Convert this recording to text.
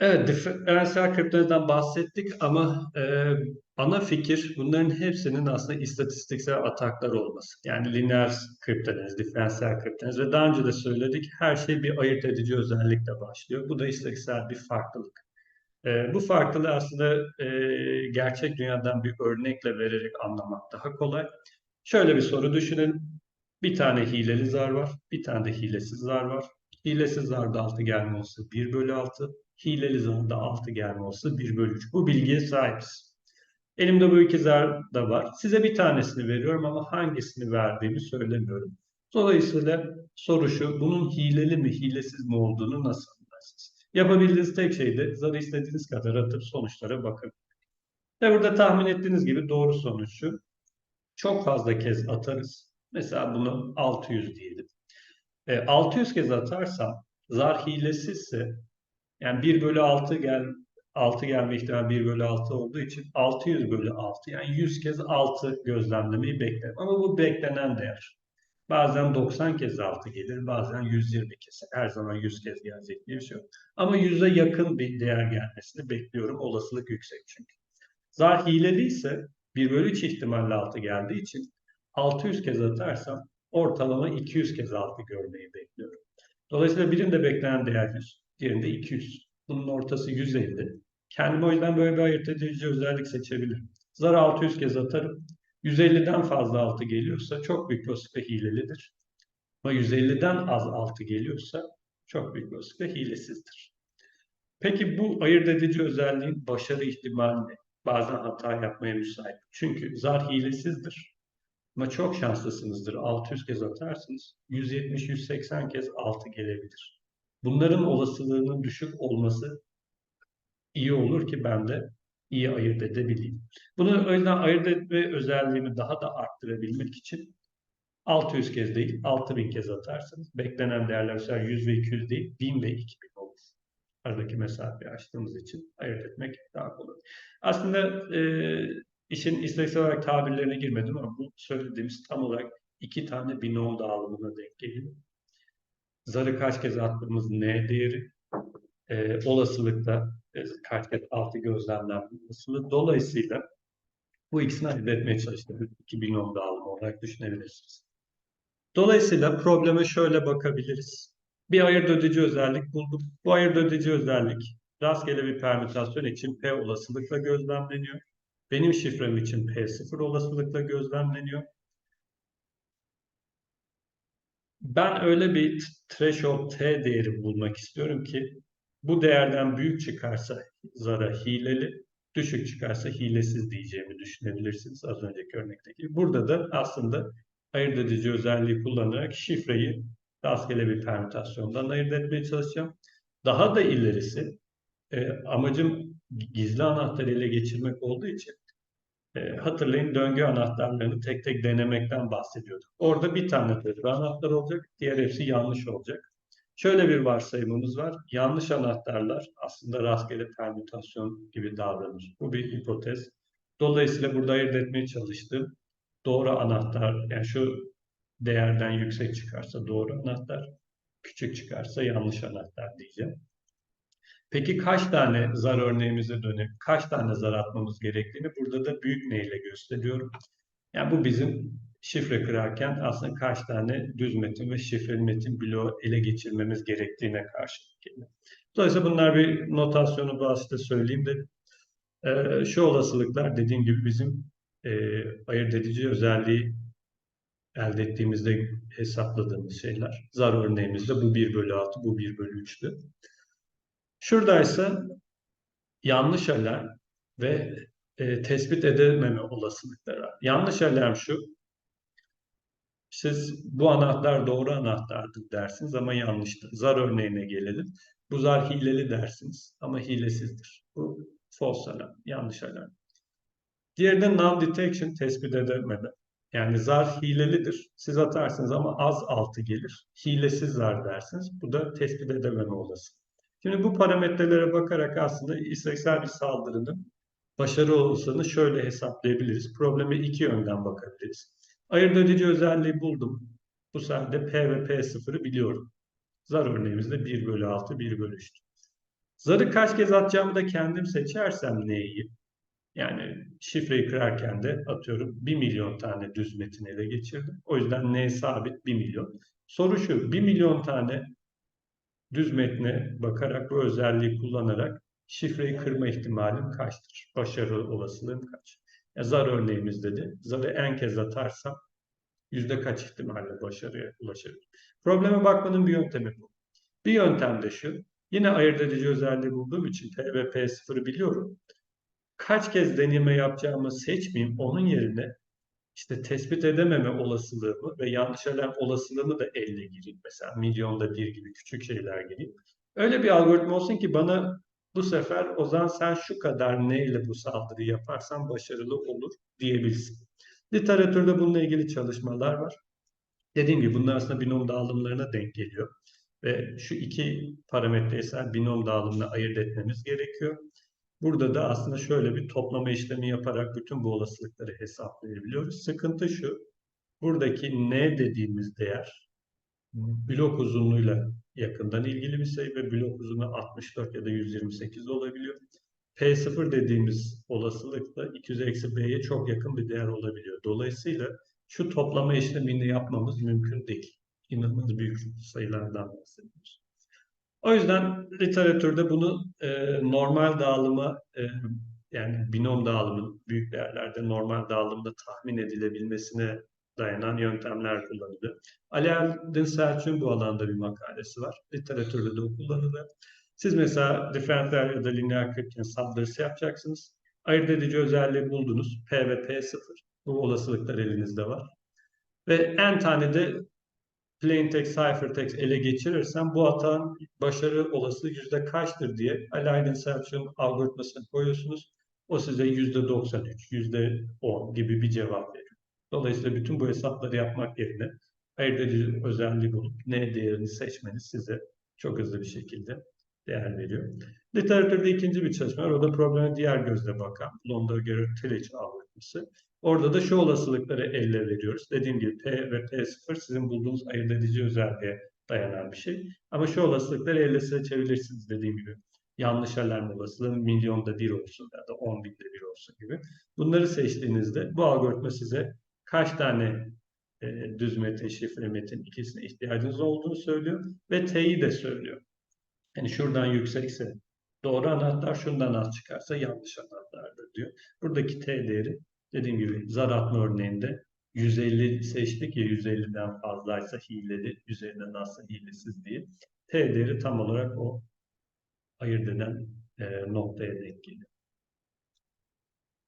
Evet, diferansiyel kriptonizmden bahsettik ama e, ana fikir bunların hepsinin aslında istatistiksel ataklar olması. Yani lineer kriptoniz, diferansiyel kriptoniz ve daha önce de söyledik her şey bir ayırt edici özellikle başlıyor. Bu da istatistiksel bir farklılık. E, bu farklılığı aslında e, gerçek dünyadan bir örnekle vererek anlamak daha kolay. Şöyle bir soru düşünelim. Bir tane hileli zar var, bir tane de hilesiz zar var. Hilesiz zarda 6 gelme olsa 1 bölü 6, hileli zarda 6 gelme olsa 1 bölü 3. Bu bilgiye sahibiz. Elimde bu iki zar da var. Size bir tanesini veriyorum ama hangisini verdiğimi söylemiyorum. Dolayısıyla soru şu, bunun hileli mi, hilesiz mi olduğunu nasıl anlarsınız? Yapabildiğiniz tek şey de zarı istediğiniz kadar atıp sonuçlara bakın. Ve burada tahmin ettiğiniz gibi doğru sonuç şu. Çok fazla kez atarız. Mesela bunu 600 diyelim. E, 600 kez atarsam zar hilesizse yani 1 bölü 6 gel 6 gelme ihtimali 1 bölü 6 olduğu için 600 bölü 6 yani 100 kez 6 gözlemlemeyi beklerim. Ama bu beklenen değer. Bazen 90 kez 6 gelir, bazen 120 kez. Her zaman 100 kez gelecek diye bir şey yok. Ama 100'e yakın bir değer gelmesini bekliyorum. Olasılık yüksek çünkü. Zar hileli ise 1 bölü 3 ihtimalle 6 geldiği için 600 kez atarsam ortalama 200 kez 6 görmeyi bekliyorum. Dolayısıyla birinde beklenen değer 100, diğerinde 200. Bunun ortası 150. Kendime o yüzden böyle bir ayırt edici özellik seçebilirim. Zar 600 kez atarım. 150'den fazla 6 geliyorsa çok büyük olasılıkla hilelidir. Ama 150'den az 6 geliyorsa çok büyük olasılıkla hilesizdir. Peki bu ayırt edici özelliğin başarı ihtimali? Bazen hata yapmaya müsait. Çünkü zar hilesizdir. Ama çok şanslısınızdır. 600 kez atarsınız. 170-180 kez 6 gelebilir. Bunların olasılığının düşük olması iyi olur ki ben de iyi ayırt edebileyim. Bunu o yüzden ayırt etme özelliğimi daha da arttırabilmek için 600 kez değil 6000 kez atarsınız. Beklenen değerler mesela 100 ve 200 değil 1000 ve 2000 olur. Aradaki mesafeyi açtığımız için ayırt etmek daha kolay. Aslında e, işin istatistiksel olarak tabirlerine girmedim ama bu söylediğimiz tam olarak iki tane binom dağılımına denk geliyor. Zarı kaç kez attığımız n değeri, e, olasılıkta e, kaç kez altı gözlemlenme olasılığı. Dolayısıyla bu ikisini ayırt etmeye çalıştım. İki binom dağılımı olarak düşünebilirsiniz. Dolayısıyla probleme şöyle bakabiliriz. Bir ayırt edici özellik bulduk. Bu ayırt edici özellik rastgele bir permütasyon için P olasılıkla gözlemleniyor. Benim şifrem için P0 olasılıkla gözlemleniyor. Ben öyle bir threshold T değeri bulmak istiyorum ki bu değerden büyük çıkarsa zara hileli, düşük çıkarsa hilesiz diyeceğimi düşünebilirsiniz az önceki örnekteki. Burada da aslında ayırt edici özelliği kullanarak şifreyi rastgele bir permütasyondan ayırt etmeye çalışacağım. Daha da ilerisi e, amacım gizli anahtarı ele geçirmek olduğu için e, hatırlayın döngü anahtarlarını tek tek denemekten bahsediyorduk. Orada bir tane doğru anahtar olacak, diğer hepsi yanlış olacak. Şöyle bir varsayımımız var. Yanlış anahtarlar aslında rastgele permütasyon gibi davranır. Bu bir hipotez. Dolayısıyla burada ayırt etmeye çalıştım. Doğru anahtar, yani şu değerden yüksek çıkarsa doğru anahtar, küçük çıkarsa yanlış anahtar diyeceğim. Peki kaç tane zar örneğimize dönüp kaç tane zar atmamız gerektiğini burada da büyük neyle gösteriyorum. Yani bu bizim şifre kırarken aslında kaç tane düz metin ve şifreli metin bloğu ele geçirmemiz gerektiğine karşılık geliyor. Dolayısıyla bunlar bir notasyonu basite söyleyeyim de e, şu olasılıklar dediğim gibi bizim e, ayırt edici özelliği elde ettiğimizde hesapladığımız şeyler. Zar örneğimizde bu 1 bölü 6, bu 1 bölü 3'tü. Şuradaysa yanlış alarm ve e, tespit edilmeme olasılıkları. Yanlış alarm şu, siz bu anahtar doğru anahtardır dersiniz ama yanlıştır. Zar örneğine gelelim. Bu zar hileli dersiniz ama hilesizdir. Bu false alarm, yanlış alarm. Diğeri de null detection tespit edilmeme. Yani zar hilelidir. Siz atarsınız ama az altı gelir. Hilesiz zar dersiniz. Bu da tespit edememe olası. Şimdi bu parametrelere bakarak aslında istatistiksel bir saldırının başarı olasılığını şöyle hesaplayabiliriz. Probleme iki yönden bakabiliriz. Ayırt edici özelliği buldum. Bu sayede P ve P0'ı biliyorum. Zar örneğimizde 1 bölü 6, 1 bölü 3. Zarı kaç kez atacağımı da kendim seçersem neyi? Yani şifreyi kırarken de atıyorum 1 milyon tane düz metin ele geçirdim. O yüzden n sabit 1 milyon. Soru şu 1 milyon tane düz metne bakarak bu özelliği kullanarak şifreyi kırma ihtimalim kaçtır? Başarı olasılığım kaç? Ya zar örneğimizde de zarı en kez atarsam yüzde kaç ihtimalle başarıya ulaşırım? Probleme bakmanın bir yöntemi bu. Bir yöntem de şu. Yine ayırt edici özelliği bulduğum için P ve P0'ı biliyorum. Kaç kez deneme yapacağımı seçmeyeyim. Onun yerine işte tespit edememe olasılığımı ve yanlış alarm olasılığımı da elle gireyim. Mesela milyonda bir gibi küçük şeyler gireyim. Öyle bir algoritma olsun ki bana bu sefer Ozan sen şu kadar neyle bu saldırıyı yaparsan başarılı olur diyebilsin. Literatürde bununla ilgili çalışmalar var. Dediğim gibi bunlar aslında binom dağılımlarına denk geliyor. Ve şu iki parametresel binom dağılımını ayırt etmemiz gerekiyor. Burada da aslında şöyle bir toplama işlemi yaparak bütün bu olasılıkları hesaplayabiliyoruz. Sıkıntı şu, buradaki n dediğimiz değer blok uzunluğuyla yakından ilgili bir sayı ve blok uzunluğu 64 ya da 128 olabiliyor. P0 dediğimiz olasılık da 200 eksi B'ye çok yakın bir değer olabiliyor. Dolayısıyla şu toplama işlemini yapmamız mümkün değil. İnanılmaz büyük sayılardan bahsediyoruz. O yüzden literatürde bunu e, normal dağılıma e, yani binom dağılımın büyük değerlerde normal dağılımda tahmin edilebilmesine dayanan yöntemler kullanılıyor. Ali Erdin Selçuk'un bu alanda bir makalesi var. Literatürde de o kullanılıyor. Siz mesela diferansiyel ya da lineer kriptin saldırısı yapacaksınız. Ayırt edici özelliği buldunuz. P ve P0. Bu olasılıklar elinizde var. Ve en tane de plain text, ciphertext ele geçirirsem bu hatanın başarı olasılığı yüzde kaçtır diye Align Inception algoritmasını koyuyorsunuz. O size yüzde 93, yüzde 10 gibi bir cevap veriyor. Dolayısıyla bütün bu hesapları yapmak yerine ayırt edici özelliği bulup ne değerini seçmeniz size çok hızlı bir şekilde değer veriyor. Literatürde ikinci bir çalışma var. O da probleme diğer gözle bakan Londa-Gerrit-Tillich algoritması. Orada da şu olasılıkları elle veriyoruz. Dediğim gibi P ve P0 sizin bulduğunuz ayırt edici özelliğe dayanan bir şey. Ama şu olasılıkları elle seçebilirsiniz dediğim gibi. Yanlış alarm olasılığı milyonda bir olsun ya da on binde bir olsun gibi. Bunları seçtiğinizde bu algoritma size kaç tane e, düz metin, şifre metin ikisine ihtiyacınız olduğunu söylüyor ve T'yi de söylüyor. Yani şuradan yüksekse doğru anahtar, şundan az çıkarsa yanlış anahtardır diyor. Buradaki T değeri dediğim gibi zar atma örneğinde 150 seçtik ya 150'den fazlaysa hileli, 150'den azsa hilesiz diye. T değeri tam olarak o ayırt eden e, noktaya denk geliyor.